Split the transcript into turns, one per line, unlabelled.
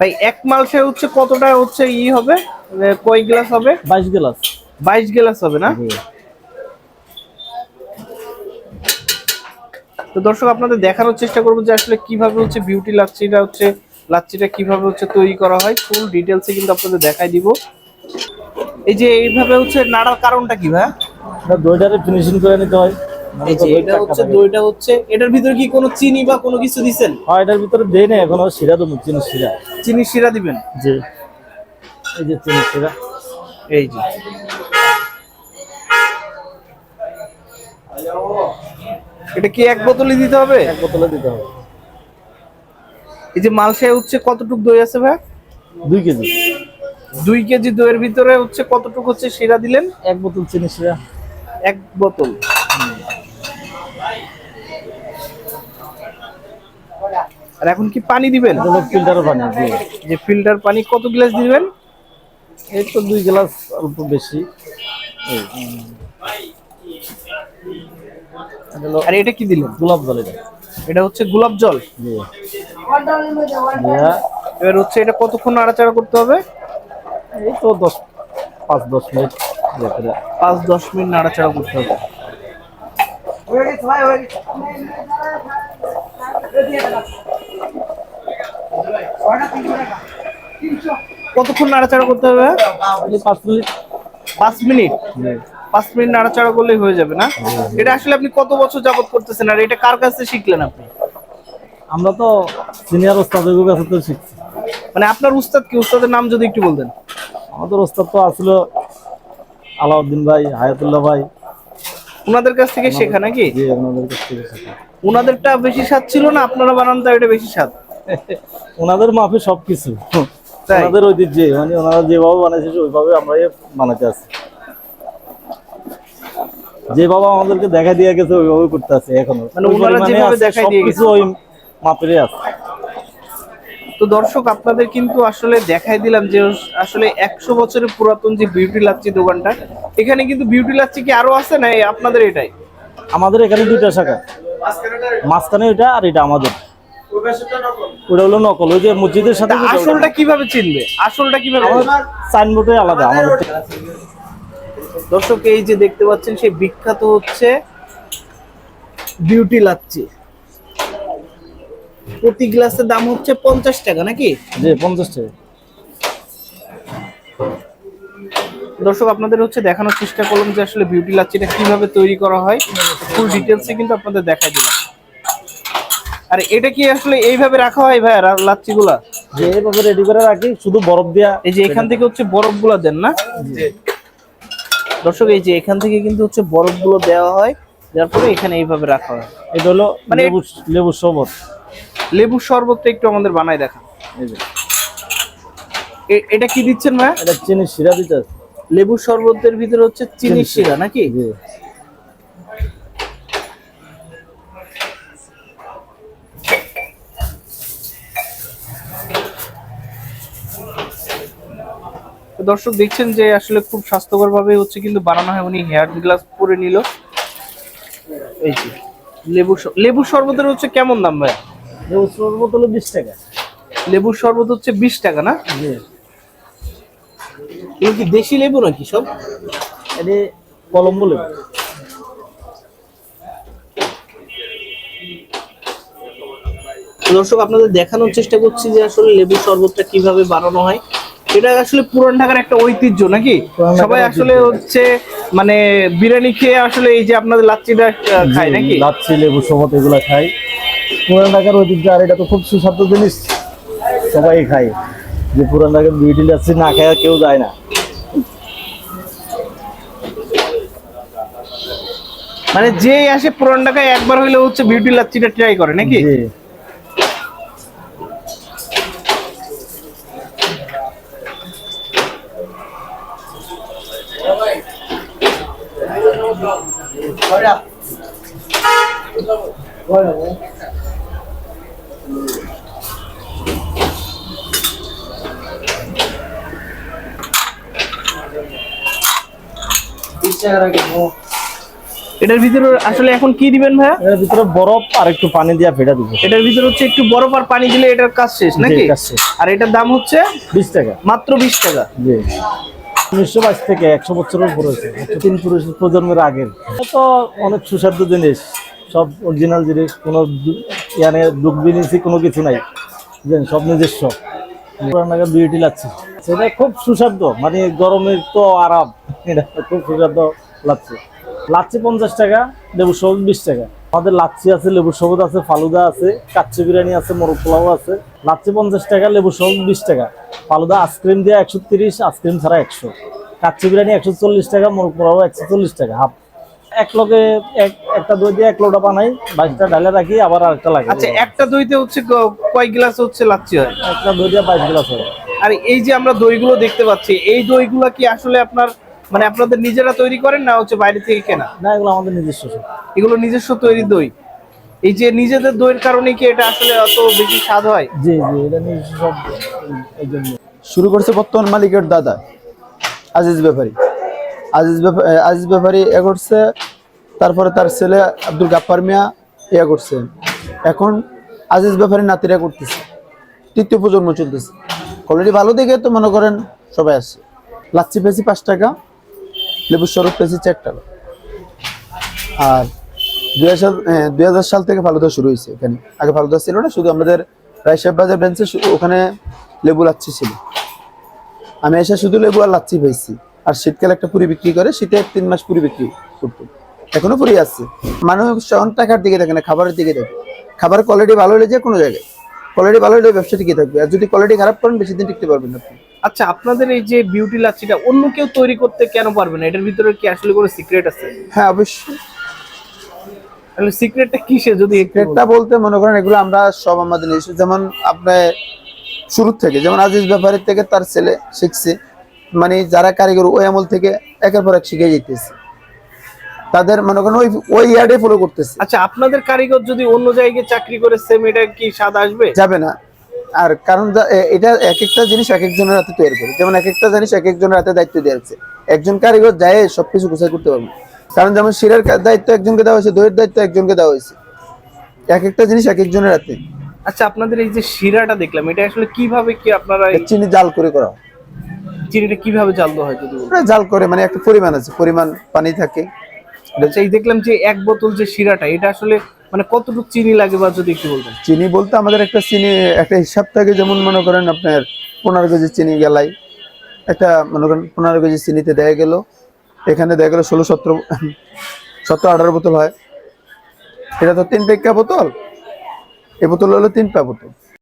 ভাই এক মালসে হচ্ছে কতটা হচ্ছে ই হবে? এ, কয় গ্লাস হবে?
বাইশ গ্লাস।
বাইশ গ্লাস হবে না? তো দর্শক আপনাদের দেখানোর চেষ্টা করব যে আসলে কীভাবে হচ্ছে বিউটি লাচ্ছিটা হচ্ছে লাচ্ছিটা কীভাবে হচ্ছে তৈরি করা হয়। ফুল ডিটেলসে কিন্তু আপনাদের দেখাই দিব। এই যে এইভাবে হচ্ছে নাড়ার কারণটা কি ভাই
এটা দইটারে ফিনিশিং করে নিতে হয়।
এই যে এটা হচ্ছে দইটা হচ্ছে এটার ভিতরে কি কোনো চিনি বা কোনো কিছু দিছেন?
হয় এটার ভিতরে দেই না এখনও শিরা চিনি শিরা।
চিনি শিরা দিবেন?
যে এই যে চিনি শিরা।
এই যে। এটা কি এক বোতলই দিতে হবে?
এক বোতলে দিতে হবে।
এই যে মালসায় হচ্ছে কতটুক দই আছে ভাই?
দুই কেজি।
দুই কেজি দইয়ের ভিতরে হচ্ছে কতটুকু হচ্ছে শিরা দিলেন?
এক বোতল চিনি শিরা।
এক বোতল। আর এখন কি পানি দিবেন?
এটা ফিল্টারের পানি
যে ফিল্টার পানি কত গ্লাস দিবেন?
এই তো দুই গ্লাস অল্প বেশি।
আর এটা কি দিলেন?
গোলাপ জল এটা।
এটা হচ্ছে গোলাপ জল?
জি। দিয়া,
এবার হচ্ছে এটা কতক্ষণ নাড়াচাড়া করতে হবে?
এই তো দশ পাঁচ দশ মিনিট।
পাঁচ দশ মিনিট নাড়াচাড়া করতে হবে। কতক্ষণ নাড়াচাড়া করতে হবে?
পাঁচ মিনিট।
পাঁচ মিনিট? পাঁচ মিনিট নাড়াচাড়া করলেই হয়ে যাবে না? এটা আসলে আপনি কত বছর যাবত করতেছেন? আর এটা কার কাছে শিখলেন আপনি?
আমরা তো সিনিয়র ওস্তাদের কাছে তো শিখছি।
মানে আপনার উস্তাদ কি? উস্তাদের নাম যদি একটু বলতেন।
আমাদের ওস্তাদ তো আসলো আলাউদ্দিন ভাই হায়াতুল্লাহ ভাই।
ওনাদের কাছ থেকে শেখা নাকি?
জি ওনাদের কাছ থেকে শেখা।
ওনাদেরটা বেশি স্বাদ ছিল না? আপনারা বানানটা এটা বেশি স্বাদ।
ওনাদের মাফে সবকিছু। ওনাদের ঐতিহ্যে মানে ওনারা যেভাবে বানাইছে ওইভাবে আমরা বানাতে আছি। যে বাবা আমাদেরকে দেখা দিয়ে গেছে ওইভাবে করতে আছে এখনও।
মানে
আছে, সবকিছু ওই মাপেরই আছে।
তো দর্শক আপনাদের কিন্তু আসলে দেখাই দিলাম যে আসলে একশো বছরের পুরাতন যে বিউটি লাচ্ছি দোকানটা এখানে কিন্তু বিউটি লাচ্ছি কি আরও আছে না আপনাদের এটাই?
আমাদের এখানে দুইটা শাখা। মাঝখানে এটা আর এটা আমাদের। ওটা হলো নকল ওই যে মসজিদের সাথে
আসলটা কীভাবে চিনবে? আসলটা কীভাবে
সাইনবোর্ডে আলাদা আমাদের
দর্শক এই যে দেখতে পাচ্ছেন সেই বিখ্যাত হচ্ছে বিউটি লাচ্ছি প্রতি গ্লাসের দাম হচ্ছে পঞ্চাশ টাকা নাকি?
যে পঞ্চাশ টাকা।
দর্শক আপনাদের হচ্ছে দেখানোর চেষ্টা করলাম যে আসলে বিউটি লাচ্ছিটা কীভাবে তৈরি করা হয়। ফুল ডিটেলসে কিন্তু আপনাদের দেখাই দিলাম। আর এটা কি আসলে এইভাবে রাখা হয় ভাই লাচ্ছি গুলা
যে এইভাবে রেডি করে রাখি শুধু বরফ দেয়া
এই যে এখান থেকে হচ্ছে বরফগুলা দেন না? দর্শক এই যে এখান থেকে কিন্তু হচ্ছে বরফগুলো দেওয়া হয় যার পরে এখানে এইভাবে রাখা হয়।
এটা হলো
মানে-
লেবু লেবুর শরবত।
লেবুর শরবতটা একটু আমাদের বানাই দেখা
এই যে।
এটা কি দিচ্ছেন ভাই
এটা চিনি শিরা দিতে।
লেবুর শরবতের ভিতরে হচ্ছে চিনির শিরা নাকি? দর্শক দেখছেন যে আসলে খুব স্বাস্থ্যকর ভাবে হচ্ছে কিন্তু বানানো হয়। উনি হেয়ার গ্লাস পরে নিল। এই যে লেবু লেবুর শরবতের হচ্ছে কেমন দাম ভাই?
লেবুর শরবত হলো বিশ টাকা।
লেবুর শরবত হচ্ছে বিশ টাকা না? এগুলো কি দেশি লেবু নাকি সব?
এটি কলম্বো লেবু।
দর্শক আপনাদের দেখানোর চেষ্টা করছি যে আসলে লেবুর শরবতটা কীভাবে বানানো হয়। এটা আসলে পুরান ঢাকার একটা ঐতিহ্য নাকি? সবাই আসলে হচ্ছে মানে বিরিয়ানি খেয়ে আসলে এই যে আপনাদের লাচ্ছিটা খায় নাকি?
লাচ্ছি লেবু শরবত এগুলা খাই। পুরান ঢাকার ঐতিহ্য আর এটা তো খুব সুস্বাদু জিনিস। সবাই খায়। যে পুরান ঢাকার বিউটি লাচ্ছি না খায় কেউ যায় না।
মানে যে আসে পুরান ঢাকায় একবার হইলে হচ্ছে বিউটি লাচ্ছিটা ট্রাই করে নাকি? এটার ভিতরে আসলে এখন কি দিবেন ভাইয়া?
এটার ভিতরে বরফ আর একটু পানি দিয়ে ফেটা দিব।
এটার ভিতরে হচ্ছে একটু বরফ আর পানি দিলে এটার কাজ শেষ নাকি? আর এটার দাম হচ্ছে
20 টাকা।
মাত্র 20 টাকা।
জি। উনিশশো বাইশ থেকে একশো বছরের উপর হয়েছে। তিন পুরুষ প্রজন্মের আগের। তো অনেক সুস্বাদু জিনিস। সব অরিজিনাল জিনিস, কোনো ইয়ানে দুঃখ বিনিসি কোনো কিছু নাই। সব নিজস্ব। পুরানাকে বিউটি লাগছে। সেটা খুব সুস্বাদু। মানে গরমের তো আরাম। এটা খুব সুস্বাদু লাগছে। লাচ্ছি পঞ্চাশ টাকা লেবু সবুজ বিশ টাকা। আমাদের লাচ্ছি আছে লেবু সবুজ আছে, ফালুদা আছে, কাচ্চি বিরিয়ানি আছে, মোরগ পোলাও আছে। লাচ্ছি পঞ্চাশ টাকা লেবু সবুজ বিশ টাকা। ফালুদা আইসক্রিম দিয়ে একশো তিরিশ, আইসক্রিম ছাড়া একশো। কাচ্চি বিরিয়ানি একশো চল্লিশ টাকা, মোরগ পোলাও একশো চল্লিশ টাকা, হাফ। এক লোকে এক একটা দই দিয়ে এক লোটা বানাই বাইশটা ডালে রাখি আবার আরেকটা লাগে।
আচ্ছা একটা দইতে হচ্ছে ক- কয় গ্লাস হচ্ছে লাচ্ছি হয়?
একটা দই দিয়ে বাইশ গ্লাস হয়।
আর এই যে আমরা দইগুলো দেখতে পাচ্ছি এই দইগুলো কি আসলে আপনার মানে আপনাদের নিজেরা তৈরি করেন না হচ্ছে বাইরে থেকে কেনা?
না এগুলো আমাদের নিজস্ব
এগুলো নিজস্ব তৈরি দই। এই যে নিজেদের দইয়ের কারণে কি এটা আসলে অত বেশি স্বাদ হয়?
জি জি এটা নিজস্ব সব
শুরু করছে বর্তমান মালিকের দাদা আজিজ ব্যাপারী। আজিজ আজিজ ব্যাপারী এ করছে, তারপরে তার ছেলে আব্দুল গাপ্পার মিয়া ইয়া করছে। এখন আজিজ ব্যাপারী নাতিরা করতেছে। তৃতীয় প্রজন্ম চলতেছে। কোয়ালিটি ভালো দেখে তো মনে করেন সবাই আসছে লাচ্ছি পেয়েছি পাঁচ টাকা, লেবুর শরবত পেয়েছি চার টাকা। আর দুই হাজার সাল থেকে ফালুদা শুরু হয়েছে এখানে। আগে ফালুদা ছিল না, শুধু আমাদের রায়সাহেব বাজার বেঞ্চে ওখানে লেবু লাচ্ছি ছিল। আমি এসে শুধু লেবু আর লাচ্ছি পেয়েছি। আর শীতকালে একটা পুরি বিক্রি করে শীতে তিন মাস পুরি বিক্রি করতো। এখনও পুরি আসছে মানুষ টাকার দিকে থাকে না খাবারের দিকে থাকে খাবারের কোয়ালিটি ভালো হলে যে কোনো জায়গায়। কোয়ালিটি ভালো হলে ব্যবসা টিকে থাকবে। আর যদি কোয়ালিটি খারাপ করেন বেশি দিন টিকতে পারবেন না আপনি।
আচ্ছা আপনাদের এই যে বিউটি লাচ্ছিটা অন্য কেউ তৈরি করতে কেন পারবে না? এটার ভিতরে কি আসলে কোনো সিক্রেট আছে?
হ্যাঁ অবশ্যই।
তাহলে সিক্রেটটা কিসে যদি একটু
এটা বলতে মনে করেন এগুলো আমরা সব আমাদের যেমন আপনার শুরু থেকে যেমন আজিজ ব্যাপারীর থেকে তার ছেলে শিখছে। মানে যারা কারিগর ওই আমল থেকে একের পর এক শিখে যেতেছে তাদের মনে করেন ওই ওই ইয়ার্ডে ফলো করতেছে।
আচ্ছা আপনাদের কারিগর যদি অন্য জায়গায় চাকরি করে সেম এটা কি স্বাদ আসবে?
যাবে না। আর কারণ এটা এক একটা জিনিস এক একজনের হাতে তৈরি করে। যেমন এক একটা জিনিস এক একজনের হাতে দায়িত্ব দেওয়া হচ্ছে একজন কারিগর যায় সবকিছু গুছাই করতে পারবে কারণ যেমন শিরার দায়িত্ব একজনকে দেওয়া হয়েছে দইয়ের দায়িত্ব একজনকে দেওয়া হয়েছে। এক একটা জিনিস এক একজনের হাতে।
আচ্ছা আপনাদের এই যে শিরাটা দেখলাম এটা আসলে কীভাবে কি আপনারা
চিনি জাল করে করা হয়।
চিনিটা কীভাবে জাল দেওয়া হয় যদি বলেন?
জাল করে মানে একটা পরিমাণ আছে পরিমাণ পানি থাকে।
আচ্ছা এই দেখলাম যে এক বোতল যে শিরাটা এটা আসলে মানে কতটুকু চিনি লাগে বা যদি একটু বলতেন?
চিনি বলতে আমাদের একটা চিনি একটা হিসাব থাকে যেমন মনে করেন আপনার পনেরো কেজি চিনি গেলাই একটা মনে করেন পনেরো কেজি চিনিতে দেয়া গেল এখানে দেখা গেল ষোলো সতেরো সতেরো আঠারো বোতল হয়। এটা তো তিন পেক্কা বোতল এ বোতল হলো তিন পা বোতল।